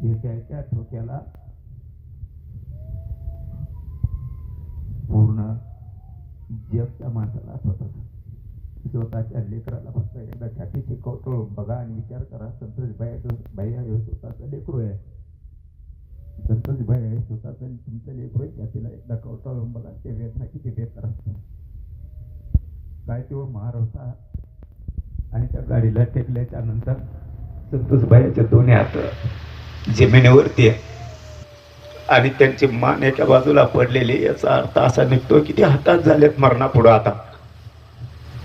येत्याच्या ठोक्याला पूर्ण जगच्या माणसाला आठवत स्वतःच्या लेकराला फक्त एकदा छातीची कौतळून बघा आणि विचार करा. संतोष भाई बाई हे स्वतःचं लेकरू आहे. संतोष भाई आहे स्वतःचं तुमचं लेकरू आहे छातीला एकदा कौतळून बघा ते वेदना किती बेकार असतात. काय तो मार होता आणि त्या गाडीला टेकल्याच्या नंतर संतोष भाईच्या दोन्ही हात जमिनीवरती आहे. आणि त्यांची मान एका बाजूला पडलेली याचा अर्थ असा निघतो की ते हातात झालेत मरणापुढं आता.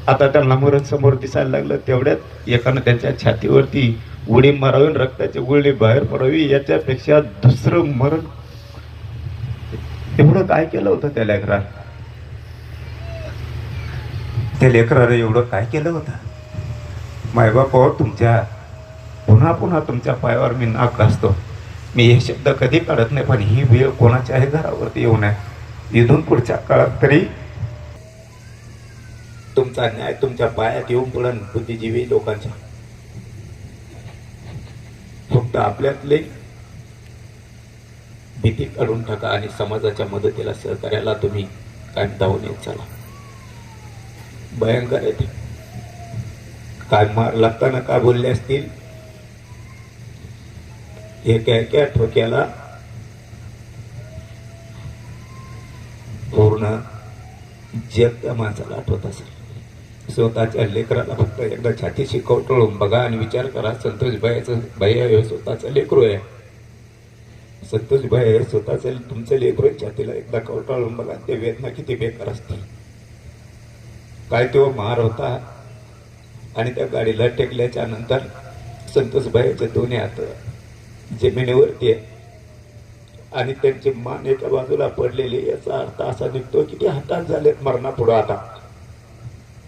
आता त्यांना मरण समोर दिसायला लागलं. तेवढ्यात एकानं त्यांच्या छातीवरती उडी मारावी रक्ताची उडी बाहेर पडावी याच्यापेक्षा दुसरं मरण. एवढं काय केलं होतं त्या लेकरा त्या लेकरानं एवढं काय केलं होतं? मायबापावर तुमच्या पुन्हा पुन्हा तुमच्या पायावर मी नाक घासतो. मी हे शब्द कधी काढत नाही पण ही वेळ कोणाच्याही घरावरती येऊ नये. इथून पुढच्या काळात तरी तुमचा न्याय तुमच्या पायात येऊन पडन बुद्धिजीवी लोकांच्या. फक्त आपल्यातले भीती काढून टाका आणि समाजाच्या मदतीला सहकार्याला तुम्ही काय धावून येत चला. भयंकर आहे ते. काय मार लागताना काय बोलले असतील? एका एका ठोक्याला पूर्ण जग त्या माणसाला आठवत असेल. स्वतःच्या लेकराला फक्त एकदा छातीशी शिकवटळून बघा आणि विचार करा संतोष भाईचं भाई हे स्वतःचं लेकरू आहे. संतोष भाई हे स्वतःचं तुमचं लेकरू आहे छातीला एकदा कवटाळून बघा ते वेदना किती बेकार असतील. काय तो मार होता आणि त्या गाडीला टेकल्याच्या नंतर संतोष भाईचे दोन्ही हात जमिनीवरती आहे. आणि त्यांची मान एका बाजूला पडलेली याचा अर्थ असा निघतो की ते हातात झालेत मरणापुढं आता.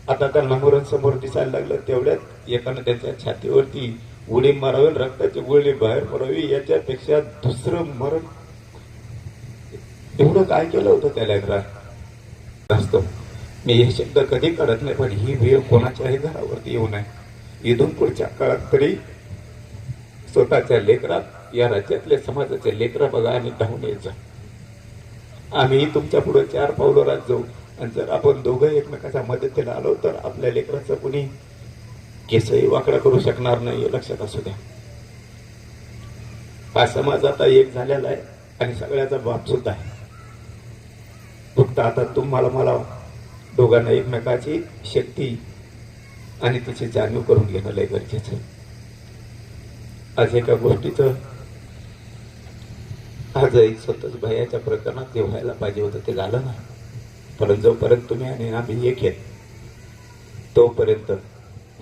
आता त्यांना मरण समोर दिसायला लागलं तेवढ्यात एकानं त्यांच्या छातीवरती उडी मारावी रक्ताची गुळणी बाहेर पडावी याच्यापेक्षा दुसरं मरण एवढं काय केलं होतं त्या लेकरात असतो. मी हे शब्द कधी कळत नाही पण ही वेळ कोणाच्याही घरावरती येऊ नये. इथून पुढच्या काळात तरी स्वतःच्या लेकरात या राज्यातले समाजाचे लेकरा बघा आणि धावून येत जा. आम्ही तुमच्यापुढे चार पावलोरात जाऊ. आणि जर आपण दोघं एकमेकाच्या मदतीला आलो तर आपल्या लेकराचं कुणी केसही वाकडा करू शकणार नाही हे लक्षात असू द्या. हा समाज आता एक झालेला आहे आणि सगळ्याचा बाप सुद्धा आहे. फक्त आता तुम्हाला मला दोघांना एकमेकाची शक्ती आणि तिची जाणीव करून घेणं लय गरजेचं आहे. आज एका गोष्टीचं आजही स्वतःच भयाच्या प्रकरणात जे व्हायला पाहिजे होतं ते झालं ना परंतु जोपर्यंत तुम्ही आणि आम्ही एक आहेत तोपर्यंत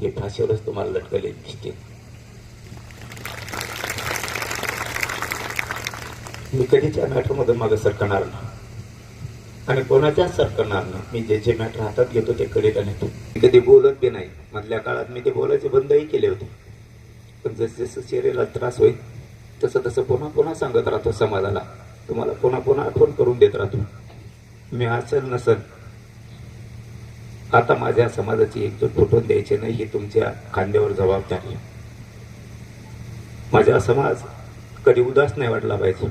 हे फाशीवरच तुम्हाला लटकले दिसते. मी कधीच्या मॅटरमधून माझं सरकणार नाही. आणि कोणाच्याच सरकणार नाही. मी जे जे मॅटर हातात घेतो ते कडेला नेतो मी कधी बोलत बी नाही. मधल्या काळात मी ते बोलायचे बंदही केले होते. पण जसं जसं शरीराला त्रास होईल तसं तसं पुन्हा पुन्हा सांगत राहतो समाजाला. तुम्हाला पुन्हा पुन्हा आठवण करून देत राहतो. मी असेल नसल आता माझ्या समाजाची एकजूट फुटून द्यायची नाही ही तुमच्या खांद्यावर जबाबदारी आहे. माझा समाज कधी उदास नाही वाटला पाहिजे.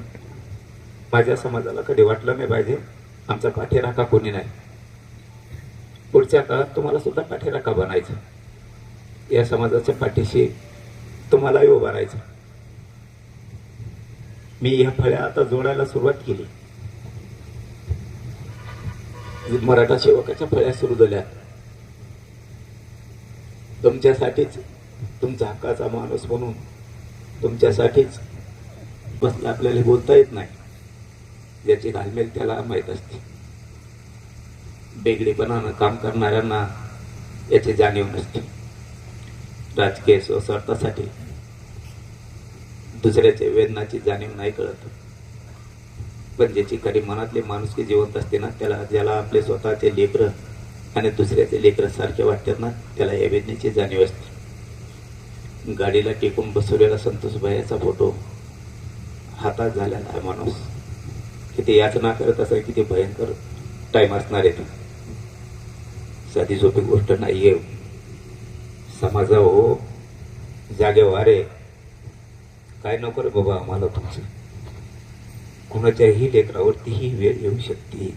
माझ्या समाजाला कधी वाटलं नाही पाहिजे. आमचा पाठीराखा कोणी नाही. पुढच्या काळात तुम्हाला सुद्धा पाठीराखा बनायचं. या समाजाच्या पाठीशी तुम्हालाही उभं राहायचं मी ह्या फळ्या आता जोडायला सुरुवात केली. मराठा सेवकाच्या फळ्या सुरू झाल्या तुमच्यासाठीच तुमचा हक्काचा माणूस म्हणून तुमच्यासाठीच बसले आपल्याला बोलता येत नाही. ज्याची घालमेल त्याला माहीत असते. बेगडेपणानं काम करणाऱ्यांना याची जाणीव नसते. राजकीय स्वस्वार्थासाठी दुसऱ्याच्या वेदनाची जाणीव नाही कळत. पण ज्याची खरी मनातली माणुसकी जिवंत असते ना त्याला ज्याला आपले स्वतःचे लेकरं आणि दुसऱ्याचे लेकरं सारखे वाटतात ना त्याला या वेदनेची जाणीव असते. गाडीला टेकून बसवलेला संतोष भाईचा फोटो हातात झालेला आहे माणूस. किती याचना करत असेल किती भयंकर टाईम असणार आहे साधी सोपी गोष्ट नाही आहे समाजा हो जागे वारे काय नको रे बाबा आम्हाला तुमचं. कुणाच्याही लेकरावरती ही वेळ येऊ शकते.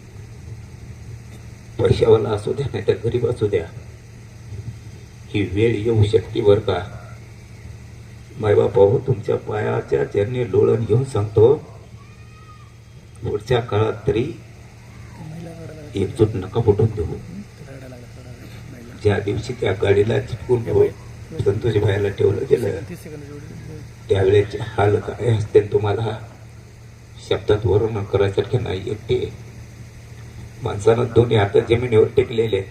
पैशावाला असू द्या नाही तर गरीब असू द्या. ही वेळ येऊ शकते बरं का? मायबापा हो तुमच्या पायाच्या चरणी लोळण घेऊन सांगतो. पुढच्या काळात तरी एकजूट नका फुटून देऊ. ज्या दिवशी त्या गाडीला चिटकून संतोष भाईला ठेवलं गेलं त्यावेळेचे हाल काय असते तुम्हाला शब्दात वर्णन करायसारखे नाही ते माणसानं दोन्ही हात जमिनीवर टेकलेले.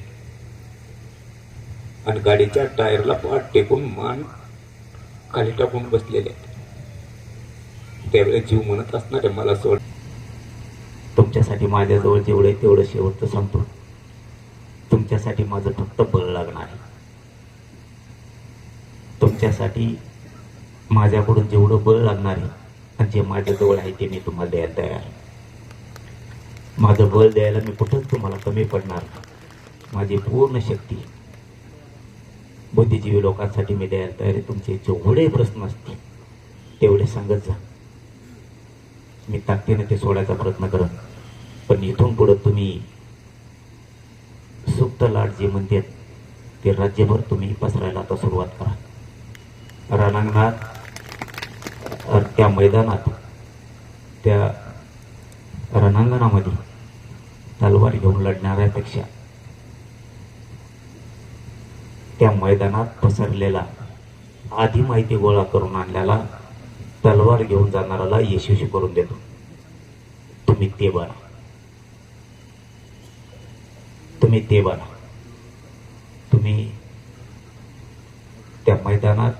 आणि गाडीच्या टायरला पाठ टेकून मान खाली टाकून बसलेले. त्यावेळेस जीव म्हणत असणार आहे मला सोड. तुमच्यासाठी माझ्याजवळ जेवढं तेवढं शेवटचं सांगतो तुमच्यासाठी माझं फक्त बळ लागणार आहे. तुमच्यासाठी माझ्याकडून जेवढं बळ लागणार आहे आणि जे माझ्याजवळ आहे ते मी तुम्हाला द्यायला तयार आहे. माझं बळ द्यायला मी कुठंच तुम्हाला कमी पडणार माझी पूर्ण शक्ती बुद्धिजीवी लोकांसाठी मी द्यायला तयार आहे. तुमचे जेवढे प्रश्न असतील तेवढे सांगत जा. मी ताकदीने ते सोडायचा प्रयत्न करत पण इथून पुढं तुम्ही सुप्त लाट जे म्हणतात ते राज्यभर तुम्ही पसरायला आता सुरुवात करा. रणांगणात त्या मैदानात त्या रणांगणामध्ये तलवार घेऊन लढणाऱ्यापेक्षा त्या मैदानात पसरलेला आधी माहिती गोळा करून आणल्याला तलवार घेऊन जाणाऱ्याला यशस्वी करून देतो. तुम्ही ते बना तुम्ही ते बना. तुम्ही त्या मैदानात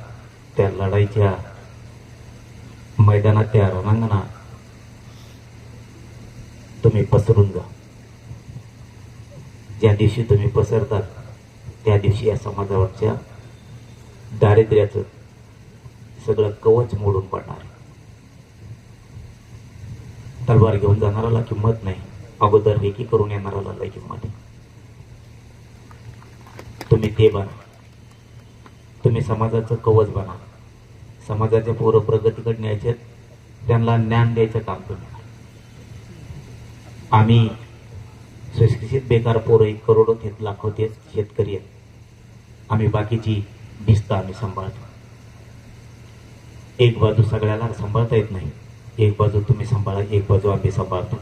त्या लढाईच्या मैदानात त्या रणांगणात तुम्ही पसरून जा. ज्या दिवशी तुम्ही पसरतात त्या दिवशी या समाजावरच्या दारिद्र्याचं सगळं कवच मोडून पडणार तलवार घेऊन जाणाराला किंमत नाही. अगोदर रेकी करून येणाराला किंमत आहे. ते बना तुम्ही समाजाचं कवच बना. समाजाचे पोरं प्रगतीकडे न्यायचे त्यांना ज्ञान द्यायचं काम तुम्ही आम्ही सुशिक्षित बेकार पोरं एक करोडो थेट लाखो ते शेतकरी आहेत. आम्ही बाकीची भिस्त आम्ही सांभाळतो. एक बाजू सगळ्याला सांभाळता येत नाही. एक बाजू तुम्ही सांभाळा एक बाजू आम्ही सांभाळतो.